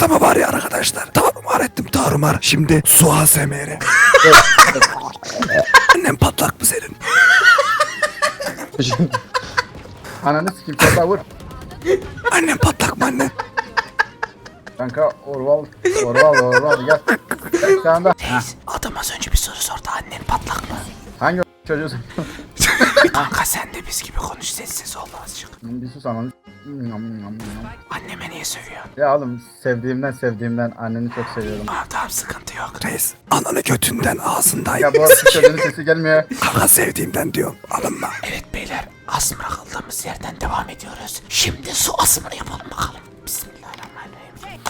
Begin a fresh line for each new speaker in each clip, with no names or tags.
Adama var ya arkadaşlar. Tarumar ettim tarumar. Şimdi su ASMR'i. Annem patlak mı senin?
Ananı sikeyim sen vur.
Annem patlak mı anne?
Kanka Orval. Orval Orval gel. Gel şu anda.
Reis adam az önce bir soru sordu annen patlak mı?
Hangi çocuğusun?
Kanka sen de biz gibi konuş sessiz ol azıcık.
bir sus ananı.
Anneme niye sövüyor?
Ya oğlum sevdiğimden sevdiğimden anneni çok seviyorum.
Aa tamam sıkıntı yok. Reis ananı götünden ağzından.
Ya bu arada çocuğun sesi gelmiyor.
Kanka sevdiğimden diyorum alınma. Evet beyler asmıra kaldığımız yerden devam ediyoruz. Şimdi su asmını yapalım bakalım. Bismillahirrahmanirrahim.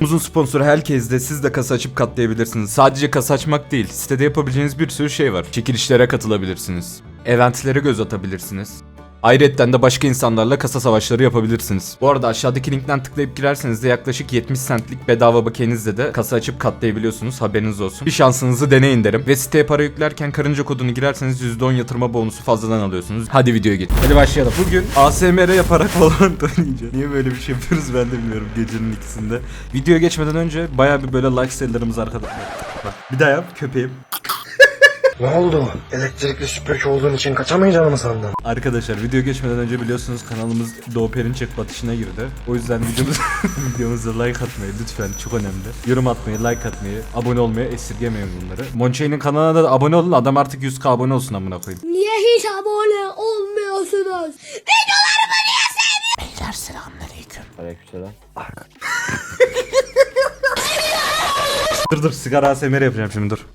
Uzun sponsoru herkes de siz de kasa açıp katlayabilirsiniz. Sadece kasa açmak değil, sitede yapabileceğiniz bir sürü şey var. Çekilişlere katılabilirsiniz. Eventlere göz atabilirsiniz. Ayrıca de başka insanlarla kasa savaşları yapabilirsiniz. Bu arada aşağıdaki linkten tıklayıp girerseniz de yaklaşık 70 centlik bedava bakiyenizle de kasa açıp katlayabiliyorsunuz. Haberiniz olsun. Bir şansınızı deneyin derim. Ve siteye para yüklerken karınca kodunu girerseniz %10 yatırma bonusu fazladan alıyorsunuz. Hadi videoya geçelim. Hadi başlayalım. Bugün ASMR yaparak Valorant oynayacağız. Niye böyle bir şey yapıyoruz ben de bilmiyorum gecenin ikisinde. Videoya geçmeden önce baya bir böyle like sayılarımız arkada. Bak bir daha yap köpeğim.
Ne oldu? Elektrikli süpürge olduğun için kaçamayacağını mı sandın?
Arkadaşlar video geçmeden önce biliyorsunuz kanalımız Doğu Perinçek batışına girdi. O yüzden videomuz, videomuza like atmayı lütfen çok önemli. Yorum atmayı, like atmayı, abone olmayı esirgemeyin bunları. Monçay'ın kanalına da abone olun. Adam artık 100k abone olsun amına koyayım.
Niye hiç abone olmuyorsunuz?
Beyler selamünaleyküm.
Dur dur sigara ASMR yapacağım şimdi dur.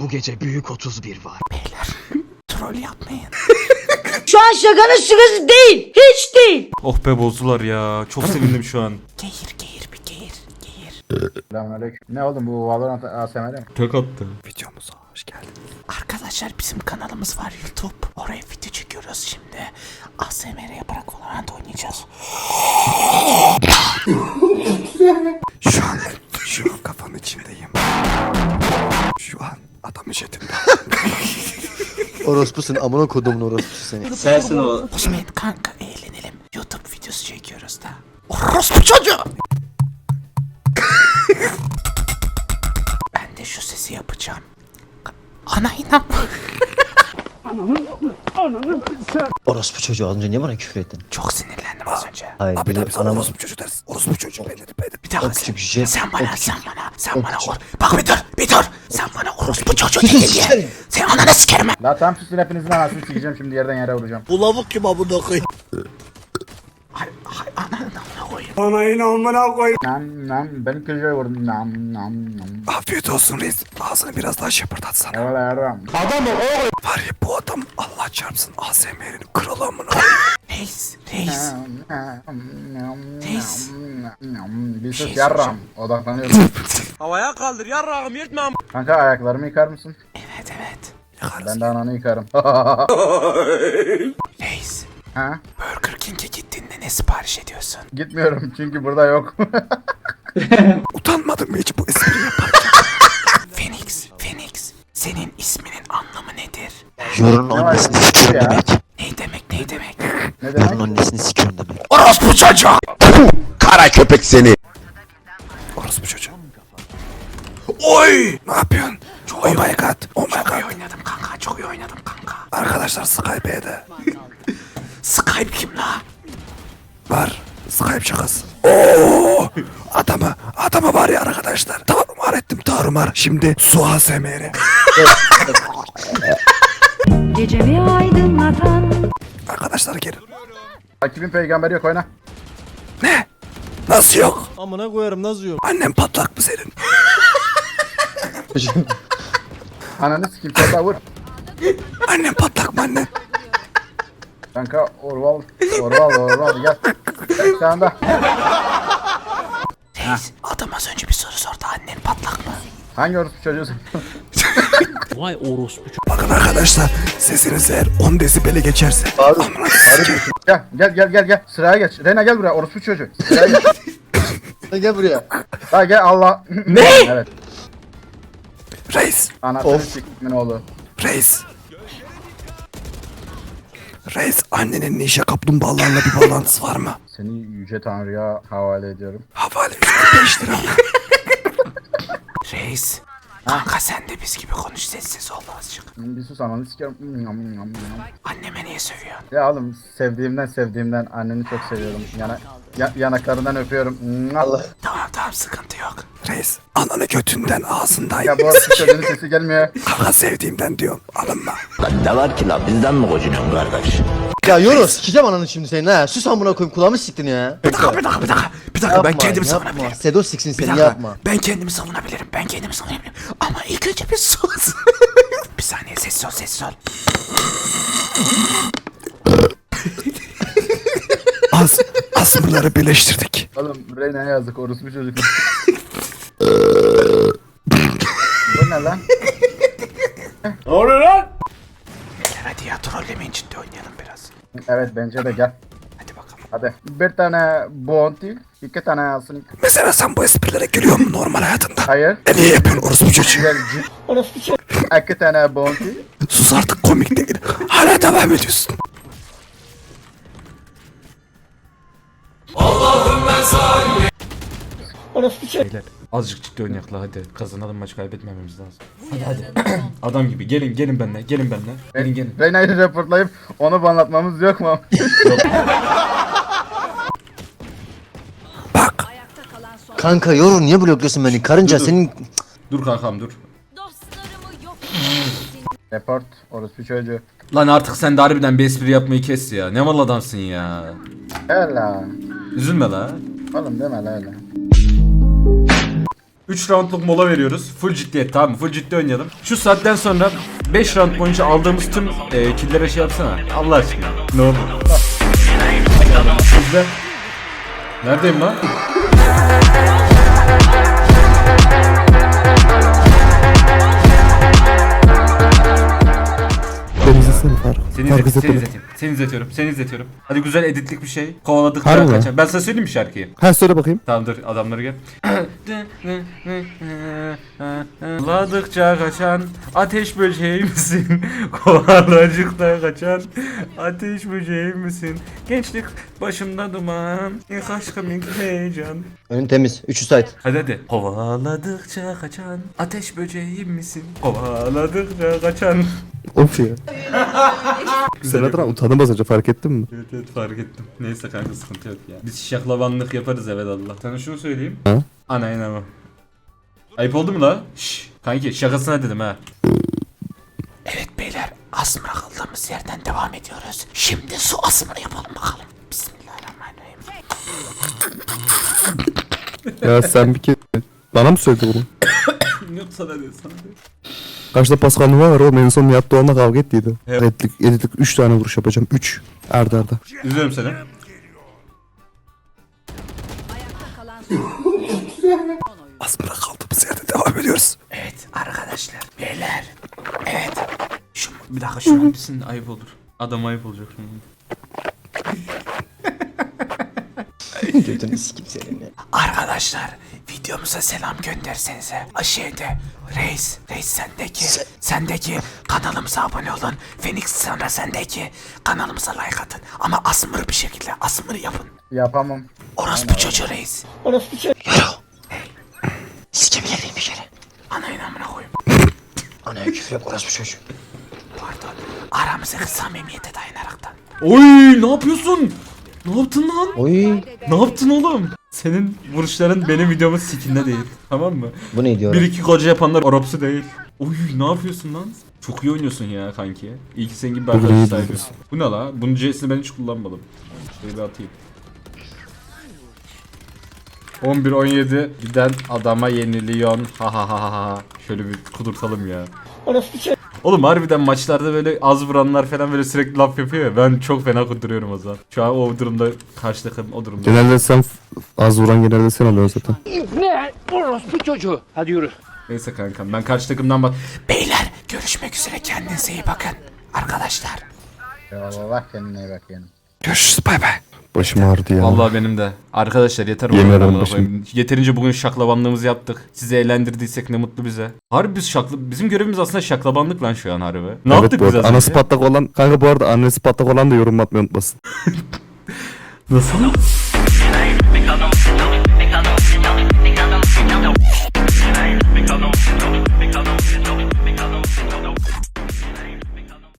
Bu gece büyük 31 var.
Beyler troll yapmayın.
Şu an şakanın sırası değil. Hiç değil.
Oh be bozdular ya. Çok sevindim şu an.
Geyir geyir bir geyir. Geyir.
Selamünaleyküm. Ne oğlum bu Valorant ASMR mi?
Tek attı.
Videomuza hoş geldiniz. Arkadaşlar bizim kanalımız var YouTube. Oraya video çekiyoruz şimdi. ASMR yaparak Valorant oynayacağız. şu an şu an kafam içindeyim. Şu an adamın jetinde.
Orospusun amına kodumun orospusu seni.
Osman kanka eğlenelim. YouTube videosu çekiyoruz da. Orospu çocuğu. ben de şu sesi yapacağım. Ana inan.
Orospu çocuğu az önce niye bana küfür ettin?
Çok sinirlendim az önce.
Hayır
Abi tabii sen
anamı...
orospu çocuğu dersin. Orospu çocuğu benim benim. Bir dakika sen,
jet,
sen bana sen bana sen bana or. Bak bir dur bir dur. Sen bana orospu çocuğu dedin diye. Sen ananı sikerim.
La tam susun hepinizin anasını sikeceğim şimdi yerden yere vuracağım.
Hay ananı amına koyayım.
Nam nam benim kılıcıya vurdum. Nam nam nam.
Afiyet olsun reis. Ağzını biraz daha şapırdatsana.
Eyvallah yarram.
Var ya bu adam Allah çarpsın ASMR'in kralı amına. Reis reis. Reis.
Bir
şey
sus yarram. Odaklanıyorum.
Havaya kaldır yarrağım yırtma am-
Kanka ayaklarımı yıkar mısın?
Evet evet.
Ben de ananı yıkarım.
Reis.
ha?
Burger King'e gittiğinde ne sipariş ediyorsun?
Gitmiyorum çünkü burada yok.
Utanmadın mı hiç bu espriyi yaparken? Phoenix, Phoenix. Senin isminin anlamı nedir?
Var
annesini
ya?
sikiyorum demek.
Ne demek ne demek?
ne
Yorunun
demek?
annesini sikiyorum demek.
Orospu çocuğu!
Kara köpek seni.
Orospu çocuğu. Oy! Ne yapıyorsun? Çok oh my god. Oh my çok god. iyi oynadım kanka. Çok iyi oynadım kanka. Arkadaşlar Skype'de. Skype kim la? Var. Skype şakası. Oo! Adamı, adamı var ya arkadaşlar. Tarumar ettim tarumar. Şimdi su ASMR'i.
Gecemi aydınlatan
Arkadaşlar gelin.
Rakibin peygamberi yok oyna.
Ne? Nasıl yok?
Amına koyarım nasıl yok?
Annem patlak mı senin?
Ananı daha vur.
Annem patlak mı annen?
Kanka Orval. Orval Orval gel. Şu anda.
Reis, adam az önce bir soru sordu. Annen patlak mı?
Hangi orospu çocuğusun?
Vay orospu
Bakın arkadaşlar sesiniz eğer 10 desibeli geçerse sikeyim.
gel gel gel gel gel. Sıraya geç. Reyna gel buraya orospu çocuğu. Sıraya geç.
Gel buraya.
Ha gel Allah.
Ne?
evet.
Reis.
Anasını
Of.
siktimin oğlu.
Reis. Reis annenin ninja kaplumbağalarla bir bağlantısı var mı?
Seni yüce tanrıya havale ediyorum.
Havale üstü 5 lira. Reis. Kanka sen de biz gibi konuş sessiz ol azıcık.
Bir sus ananı sikerim. Hmm, yam, yam, yam.
Anneme niye sövüyorsun?
Ya oğlum sevdiğimden sevdiğimden anneni çok seviyorum. Yana, ya- yanaklarından öpüyorum. Allah.
Tamam tamam sıkıntı yok. Reis ananı götünden ağzından
Ya bu arada çocuğun sesi gelmiyor.
Kanka sevdiğimden diyorum alınma.
Ya Yoros sikeceğim ananı şimdi senin ha. Sus amına koyayım kulağımı siktin ya.
Bir dakika bir dakika bir dakika. Bir dakika ben kendimi savunabilirim.
Sedo siksin
Bir
seni
dakika
yapma.
ben kendimi savunabilirim. Ben kendimi savunabilirim. Ama ilk önce bir sus. bir saniye sessiz ol sessiz ol. Az, asımları birleştirdik.
Oğlum Reyna'ya yazık orospu çocuk. Bu ne lan?
Hadi ya trollemeyin ciddi oynayalım biraz.
Evet bence de gel.
Hadi bakalım.
Hadi. Bir tane bounty, iki tane asın.
Mesela sen bu esprilere gülüyor musun normal hayatında?
Hayır.
E niye yapıyorsun orospu çocuğu?
Gel cid. İki tane bounty.
Sus artık komik değil. Hala devam ediyorsun.
Beyler azıcık ciddi oynayakla hadi. Kazanalım maç kaybetmememiz lazım. Hadi hadi. Adam gibi gelin gelin benimle gelin benimle. Gelin gelin.
Reyna'yı reportlayıp onu anlatmamız yok mu?
Bak
Kanka Yoru niye blokluyorsun beni? Karınca
Dur, dur.
senin...
Dur kankam dur.
Report, orospu çocuğu.
Lan artık sen de harbiden bir espri yapmayı kes ya. Ne mal adamsın ya.
Hela.
Üzülme la.
Oğlum deme la öyle.
3 roundluk mola veriyoruz. Full ciddiyet tamam mı? Full ciddi oynayalım. Şu saatten sonra 5 round boyunca aldığımız tüm e, killere şey yapsana. Allah aşkına. Ne olur. Sizde. Neredeyim lan?
İzlesene Faruk.
Seni, izlet, seni izletiyorum. Seni izletiyorum. Seni izletiyorum. Hadi güzel editlik bir şey. Kovaladıkça
Harbi mi?
kaçan. Ben sana söyleyeyim mi şarkıyı?
Ha söyle bakayım.
Tamam dur adamları gel. Kovaladıkça kaçan ateş böceği misin? Kovalacıkta kaçan ateş böceği misin? Gençlik başımda duman, ilk aşkım ilk heyecan.
Önün temiz. Üçü site.
Hadi hadi. Kovaladıkça kaçan ateş böceği misin? Kovaladıkça kaçan.
Of ya. Sen adına utanamaz önce fark ettin mi?
Evet evet fark ettim. Neyse kanka sıkıntı yok ya. Biz şaklavanlık yaparız evet Allah. Sana şunu söyleyeyim.
Ha?
Ana inanma. Ayıp oldu mu la? Şşş. Kanki şakasına dedim ha.
Evet beyler asmıra kaldığımız yerden devam ediyoruz. Şimdi su asmını yapalım bakalım. Bismillahirrahmanirrahim.
Ya sen bir kere bana mı söyledin bunu?
Yok sana de sana de.
Karşıda Pascal Numa var oğlum en son Nihat Doğan'la kavga ettiydi.
Evet.
Editlik, editlik 3 tane vuruş yapacağım. 3. Arda arda.
Üzüyorum seni.
Asmıra kaldığımız yerde devam ediyoruz. Evet arkadaşlar beyler. Evet. Şu, bir dakika şunu
Hepsinin ayıp olur. Adam ayıp olacak şimdi.
Götünü sikim senin ya.
Arkadaşlar videomuza selam göndersenize. Şeyde Reis, Reis sendeki, sendeki kanalımıza abone olun. Phoenix sana sendeki kanalımıza like atın. Ama asmır bir şekilde asmır yapın.
Yapamam.
Orospu çocuğu Reis.
Sikebilir miyim bir kere?
Anayın amına koyayım.
Anaya küfür yap orası bu çocuğu.
Pardon. Aramızdaki samimiyete dayanaraktan.
Oy ne yapıyorsun? Ne yaptın lan?
Oy.
Ne yaptın oğlum? Senin vuruşların benim videomun sikinde değil. Tamam mı?
Bu ne diyor?
Bir iki koca yapanlar Oropsu değil. Oy ne yapıyorsun lan? Çok iyi oynuyorsun ya kanki. İyi ki senin gibi bir
Bugün
arkadaş
iyi
sahibi.
diyorsun.
Bu ne la? Bunun C'sini ben hiç kullanmadım. Şöyle bir atayım. 11-17 giden adama yeniliyon. Ha ha ha ha ha. Şöyle bir kudurtalım ya. Oğlum harbiden maçlarda böyle az vuranlar falan böyle sürekli laf yapıyor ya. Ben çok fena kuduruyorum o zaman. Şu an o durumda karşı takım o durumda.
Genelde sen az vuran genelde sen oluyorsun zaten.
Neyse kankam ben karşı takımdan bak.
Beyler görüşmek üzere kendinize iyi bakın. Arkadaşlar.
Eyvallah kendine iyi bak yani.
Görüşürüz bay bay.
Başım ağrıdı ya.
Vallahi benim de. Arkadaşlar yeter
Yemin ederim başım-.
Yeterince bugün şaklabanlığımızı yaptık. Sizi eğlendirdiysek ne mutlu bize. Harbi biz şakla... Bizim görevimiz aslında şaklabanlık lan şu an harbi. Ne
Evet,
yaptık
bu
biz az
arada. Anası
önce?
patlak olan kanka bu arada annesi patlak olan da yorum atmayı unutmasın.
Nasıl?